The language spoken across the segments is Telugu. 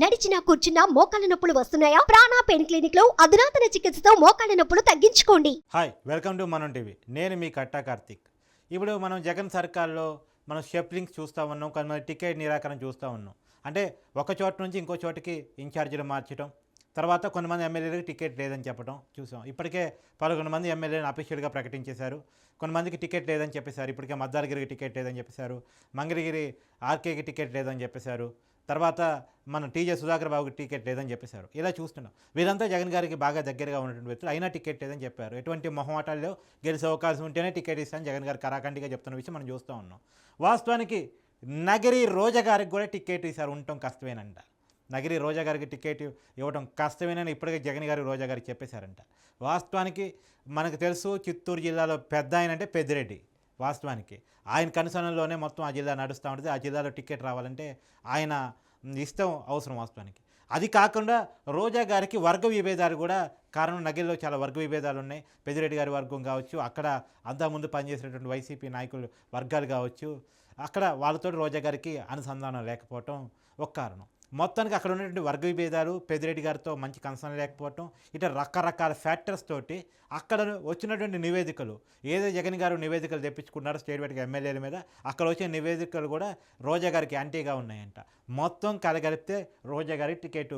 నడిచినా కూర్చున్నా మోకాళ్ళ నొప్పులు వస్తున్నాయా? ప్రాణా పెయిన్ క్లినిక్లో అధునాతన చికిత్సతో మోకాళ్ళ నొప్పులు తగ్గించుకోండి. Hi welcome to Manam TV. నేను మీ కట్టా కార్తిక్. ఇప్పుడు మనం జగన్ సర్కార్లో మనం షెఫ్లింగ్స్ చూస్తూ ఉన్నాం కొంతమంది టికెట్ నిరాకరణ చూస్తూ ఉన్నాం. అంటే ఒక చోట నుంచి ఇంకో చోటికి ఇన్ఛార్జీలు మార్చడం తర్వాత కొంతమంది ఎమ్మెల్యేలకు టికెట్ లేదని చెప్పడం చూసాం. ఇప్పటికే పదకొండు మంది ఎమ్మెల్యేలను అఫీషియల్గా ప్రకటించేశారు. కొంతమందికి టికెట్ లేదని చెప్పేశారు. ఇప్పటికే మద్దాలగిరికి టికెట్ లేదని చెప్పేశారు. మంగళగిరి ఆర్కేకి టికెట్ లేదని చెప్పేశారు. తర్వాత మన టీజే సుధాకర్ బాబుకి టికెట్ లేదని చెప్పేశారు. ఇలా చూస్తున్నాం. వీరంతా జగన్ గారికి బాగా దగ్గరగా ఉన్నటువంటి వ్యక్తులు. అయినా టికెట్ లేదని చెప్పారు. ఎటువంటి మొహమాటాల్లో గెలిచే అవకాశం ఉంటేనే టికెట్ ఇస్తాను జగన్ గారు కరాఖండిగా చెప్తున్న విషయం మనం చూస్తూ ఉన్నాం. వాస్తవానికి నగరి రోజా గారికి కూడా టికెట్ ఈసారి ఉండటం కష్టమేనంట. నగిరి రోజా గారికి టికెట్ ఇవ్వడం కష్టమేనని ఇప్పటికే జగన్ గారి రోజా గారికి చెప్పేశారంట. వాస్తవానికి మనకు తెలుసు చిత్తూరు జిల్లాలో పెద్ద ఆయన అంటే పెద్దిరెడ్డి. వాస్తవానికి ఆయన కనుసనలోనే మొత్తం ఆ జిల్లా నడుస్తూ ఉంటుంది. ఆ జిల్లాలో టికెట్ రావాలంటే ఆయన ఇష్టం అవసరం వాస్తవానికి. అది కాకుండా రోజా గారికి వర్గ విభేదాలు కూడా కారణం నగిల్లో చాలా వర్గ విభేదాలు ఉన్నాయి. పెద్దిరెడ్డి గారి వర్గం కావచ్చు అక్కడ అంతా ముందు పనిచేసినటువంటి వైసీపీ నాయకులు వర్గాలు కావచ్చు అక్కడ వాళ్ళతో రోజా గారికి అనుసంధానం లేకపోవటం ఒక కారణం. మొత్తానికి అక్కడ ఉన్నటువంటి వర్గ విభేదాలు పెద్దిరెడ్డి గారితో మంచి కన్సర్న్ లేకపోవటం ఇట్లా రకరకాల ఫ్యాక్టర్స్ తోటి అక్కడ వచ్చినటువంటి నివేదికలు ఏదో జగన్ గారు నివేదికలు తెప్పించుకున్నారో స్టేట్ బ్యాంక్ ఎమ్మెల్యేల మీద అక్కడ వచ్చిన నివేదికలు కూడా రోజా గారికి యాంటీగా ఉన్నాయంట. మొత్తం కలగలిపితే రోజా గారికి టికెట్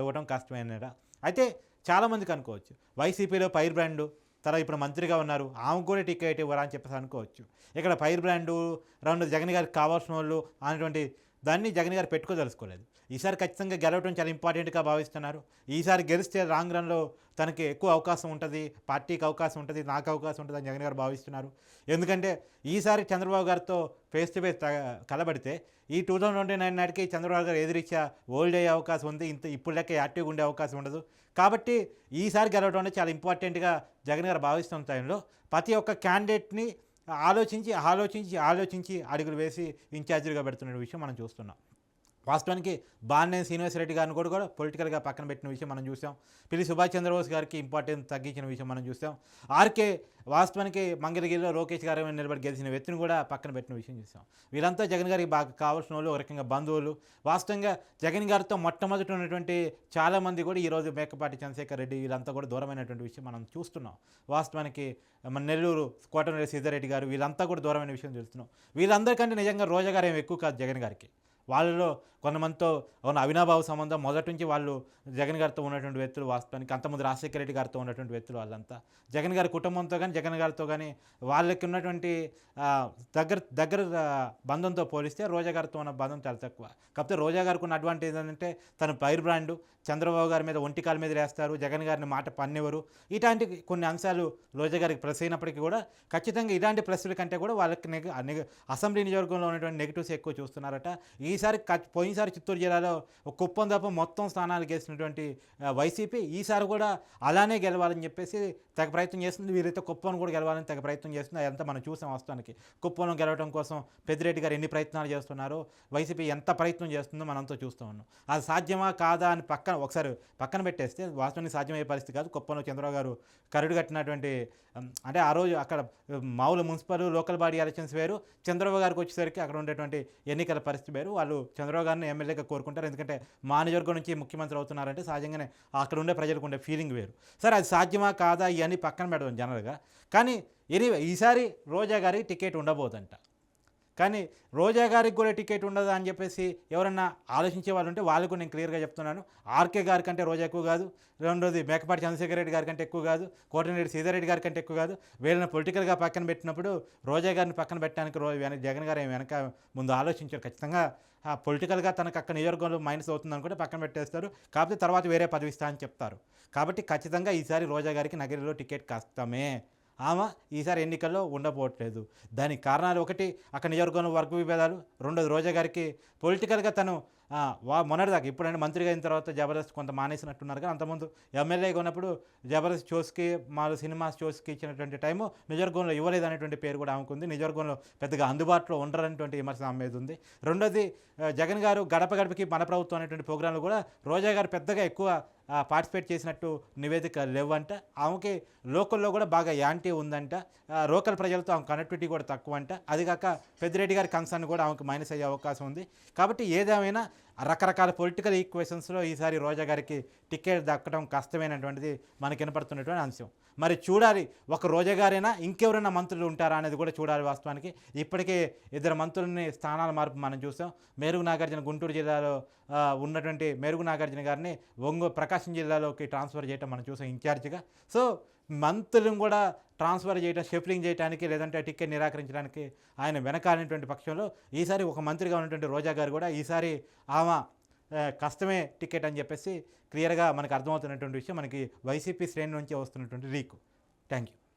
ఇవ్వడం కష్టమైనట అయితే చాలామందికి అనుకోవచ్చు. వైసీపీలో పైర్ బ్రాండు తర్వాత ఇప్పుడు మంత్రిగా ఉన్నారు ఆమెకు కూడా టికెట్ ఇవ్వరా అని చెప్పేసి అనుకోవచ్చు. ఇక్కడ పైర్ బ్రాండు రెండు జగన్ గారికి కావాల్సిన వాళ్ళు అనేటువంటి దాన్ని జగన్ గారు పెట్టుకోదలుచుకోలేదు. ఈసారి ఖచ్చితంగా గెలవడం చాలా ఇంపార్టెంట్గా భావిస్తున్నారు. ఈసారి గెలిస్తే రాంగ్ రన్లో తనకి ఎక్కువ అవకాశం ఉంటుంది పార్టీకి అవకాశం ఉంటుంది నాకు అవకాశం ఉంటుంది అని జగన్ గారు భావిస్తున్నారు. ఎందుకంటే ఈసారి చంద్రబాబు గారితో ఫేస్ టు ఫేస్ కలబడితే ఈ టూ థౌజండ్ ట్వంటీ నైన్ నాటికి చంద్రబాబు గారు ఎదిరిచ్చా ఓల్డ్ అయ్యే అవకాశం ఉంది ఇంత ఇప్పుడు లెక్క యాక్టివ్గా ఉండే అవకాశం ఉండదు. కాబట్టి ఈసారి గెలవడం అనేది చాలా ఇంపార్టెంట్గా జగన్ గారు భావిస్తున్న టైంలో ప్రతి ఒక్క క్యాండిడేట్ని ఆలోచించి ఆలోచించి ఆలోచించి అడుగులు వేసి ఇన్ఛార్జీలుగా పెడుతున్న విషయం మనం చూస్తున్నాం. వాస్తవానికి బాలినేని శ్రీనివాస్ రెడ్డి గారిని కూడా కూడా పొలిటికల్గా పక్కన పెట్టిన విషయం మనం చూసాం. పిల్లి సుభాష్ చంద్రబోస్ గారికి ఇంపార్టెన్స్ తగ్గించిన విషయం మనం చూసాం. ఆర్కే వాస్తవానికి మంగళగిరిలో లోకేష్ గారి మీద నిలబడి గెలిచిన వ్యక్తిని కూడా పక్కన పెట్టిన విషయం చూసాం. వీళ్ళంతా జగన్ గారికి బాగా కావాల్సిన వాళ్ళు ఒక రకంగా బంధువులు. వాస్తవంగా జగన్ గారితో మొట్టమొదటి ఉన్నటువంటి చాలామంది కూడా ఈరోజు మేకపాటి చంద్రశేఖర్ రెడ్డి వీళ్ళంతా కూడా దూరమైనటువంటి విషయం మనం చూస్తున్నాం. వాస్తవానికి మన నెల్లూరు కోటమిరెడ్డి సీతారెడ్డి గారు వీళ్ళంతా కూడా దూరమైన విషయం చూస్తున్నాం వీళ్ళందరికంటే నిజంగా రోజా గారు ఏం ఎక్కువ కాదు జగన్ గారికి. వాళ్ళలో కొంతమందితో ఉన్న అవినాభావ సంబంధం మొదటి నుంచి వాళ్ళు జగన్ గారితో ఉన్నటువంటి వ్యక్తులు వాస్తవానికి అంతమంది రాజశేఖర రెడ్డి గారితో ఉన్నటువంటి వ్యక్తులు వాళ్ళంతా. జగన్ గారి కుటుంబంతో కానీ జగన్ గారితో కానీ వాళ్ళకి ఉన్నటువంటి దగ్గర దగ్గర బంధంతో పోలిస్తే రోజా గారితో ఉన్న బంధం చాలా తక్కువ. కాకపోతే రోజా గారికి ఉన్న అడ్వాంటేజ్ ఏంటంటే తన పైర్ బ్రాండు చంద్రబాబు గారి మీద ఒంటికాల మీద వేస్తారు జగన్ గారిని మాట పన్నెవరు. ఇలాంటి కొన్ని అంశాలు రోజా గారికి ప్రెస్ అయినప్పటికీ కూడా ఖచ్చితంగా ఇలాంటి ప్రెస్ల కంటే కూడా వాళ్ళకి నెగ అసెంబ్లీ నియోజకవర్గంలో ఉన్నటువంటి నెగిటివ్స్ ఎక్కువ చూస్తున్నారట. ఈసారి పోయినసారి చిత్తూరు జిల్లాలో ఒక కుప్పం తప్ప మొత్తం స్థానాలు గెలిచినటువంటి వైసీపీ ఈసారి కూడా అలానే గెలవాలని చెప్పేసి తెగ ప్రయత్నం చేస్తుంది. వీరైతే కుప్పం కూడా గెలవాలని తెగ ప్రయత్నం చేస్తుంది. అదంతా మనం చూసాం వాస్తవానికి. కుప్పంలో గెలవడం కోసం పెద్దిరెడ్డి గారు ఎన్ని ప్రయత్నాలు చేస్తున్నారో వైసీపీ ఎంత ప్రయత్నం చేస్తుందో మనంతా చూస్తూ ఉన్నాం. అది సాధ్యమా కాదా అని పక్కన ఒకసారి పక్కన పెట్టేస్తే వాస్తవానికి సాధ్యమయ్యే పరిస్థితి కాదు. కుప్పంలో చంద్రబాబు గారు కరుడు కట్టినటువంటి అంటే ఆ రోజు అక్కడ మామూలు మున్సిపల్ లోకల్ బాడీ ఎలక్షన్స్ వేరు. చంద్రబాబు గారికి వచ్చేసరికి అక్కడ ఉండేటువంటి ఎన్నికల పరిస్థితి వేరు. వాళ్ళు చంద్రబాబు గారిని ఎమ్మెల్యేగా కోరుకుంటారు. ఎందుకంటే మానవర్గం నుంచి ముఖ్యమంత్రి అవుతున్నారంటే సహజంగానే అక్కడ ఉండే ప్రజలకు ఉండే ఫీలింగ్ వేరు. సరే అది సాధ్యమా కాదా? ఇవన్నీ పక్కన పెడదాం జనరల్గా. కానీ ఎనీవే ఈసారి రోజా గారికి టికెట్ ఉండబోదంట. కానీ రోజా గారికి కూడా టికెట్ ఉండదా అని చెప్పేసి ఎవరన్నా ఆలోచించే వాళ్ళు ఉంటే వాళ్ళకు నేను క్లియర్గా చెప్తున్నాను. ఆర్కే గారి కంటే రోజా ఎక్కువ కాదు. రెండోది మేకపాటి చంద్రశేఖర రెడ్డి గారి కంటే ఎక్కువ కాదు. కోటమిరెడ్డి సీతారెడ్డి గారి కంటే ఎక్కువ కాదు. వీళ్ళని పొలిటికల్గా పక్కన పెట్టినప్పుడు రోజా గారిని పక్కన పెట్టడానికి రోజు వెనక జగన్ గారు వెనక ముందు ఆలోచించారు. ఖచ్చితంగా ఆ పొలిటికల్గా తనకు అక్కడ నియోజకవర్గంలో మైనస్ అవుతుంది అనుకుంటే పక్కన పెట్టేస్తారు. కాకపోతే తర్వాత వేరే పదవిస్తా అని చెప్తారు. కాబట్టి ఖచ్చితంగా ఈసారి రోజా గారికి నగరిలో టికెట్ కష్టమే. ఆమె ఈసారి ఎన్నికల్లో ఉండబోట్లేదు. దానికి కారణాలు ఒకటి అక్కడ నియోజకవర్గంలో వర్గ విభేదాలు. రెండోది రోజా గారికి పొలిటికల్గా తను వా మొన్నటిదాకా ఇప్పుడంటే మంత్రిగా అయిన తర్వాత జబర్దస్త్ కొంత మానేసినట్టున్నారు కానీ అంతకుముందు ఎమ్మెల్యేగా ఉన్నప్పుడు జబర్దస్త్ షోస్కి మా సినిమా షోస్కి ఇచ్చినటువంటి టైము నియోజకవర్గంలో ఇవ్వలేదు అనేటువంటి పేరు కూడా ఆమెకుంది. నియోజకవర్గంలో పెద్దగా అందుబాటులో ఉండరనేటువంటి విమర్శ ఆమె మీద ఉంది. రెండోది జగన్ గారు గడప గడపకి మన ప్రభుత్వం అనేటువంటి ప్రోగ్రాంలు కూడా రోజా గారు పెద్దగా ఎక్కువ పార్టిసిపేట్ చేసినట్టు నివేదిక లేవంట. ఆమెకి లోకల్లో కూడా బాగా యాంటీ ఉందంట. లోకల్ ప్రజలతో ఆమె కనెక్టివిటీ కూడా తక్కువ అంట అది కాక పెద్దిరెడ్డి గారి కన్సర్న్ కూడా ఆమెకు మైనస్ అయ్యే అవకాశం ఉంది. కాబట్టి ఏదేమైనా రకరకాల పొలిటికల్ ఈక్వేషన్స్లో ఈసారి రోజా గారికి టికెట్ దక్కడం కష్టమైనటువంటిది మనకి వినపడుతున్నటువంటి అంశం. మరి చూడాలి ఒక రోజా గారైనా ఇంకెవరైనా మంత్రులు ఉంటారా అనేది కూడా చూడాలి వాస్తవానికి. ఇప్పటికే ఇద్దరు మంత్రులని స్థానాల మార్పు మనం చూసాం. మేరుగు నాగార్జున గుంటూరు జిల్లాలో ఉన్నటువంటి మేరుగు నాగార్జున గారిని ఒంగో ప్రకాశం జిల్లాలోకి ట్రాన్స్ఫర్ చేయడం మనం చూసాం ఇన్ఛార్జిగా. సో మంత్రులను కూడా ట్రాన్స్ఫర్ చేయడం షిఫ్టింగ్ చేయడానికి లేదంటే టికెట్ నిరాకరించడానికి ఆయన వెనకాలినటువంటి పక్షంలో ఈసారి ఒక మంత్రిగా ఉన్నటువంటి రోజా గారు కూడా ఈసారి ఆమె కష్టమే టికెట్ అని చెప్పేసి క్లియర్గా మనకు అర్థమవుతున్నటువంటి విషయం మనకి వైసీపీ శ్రేణి నుంచి వస్తున్నటువంటి రీకు. Thank you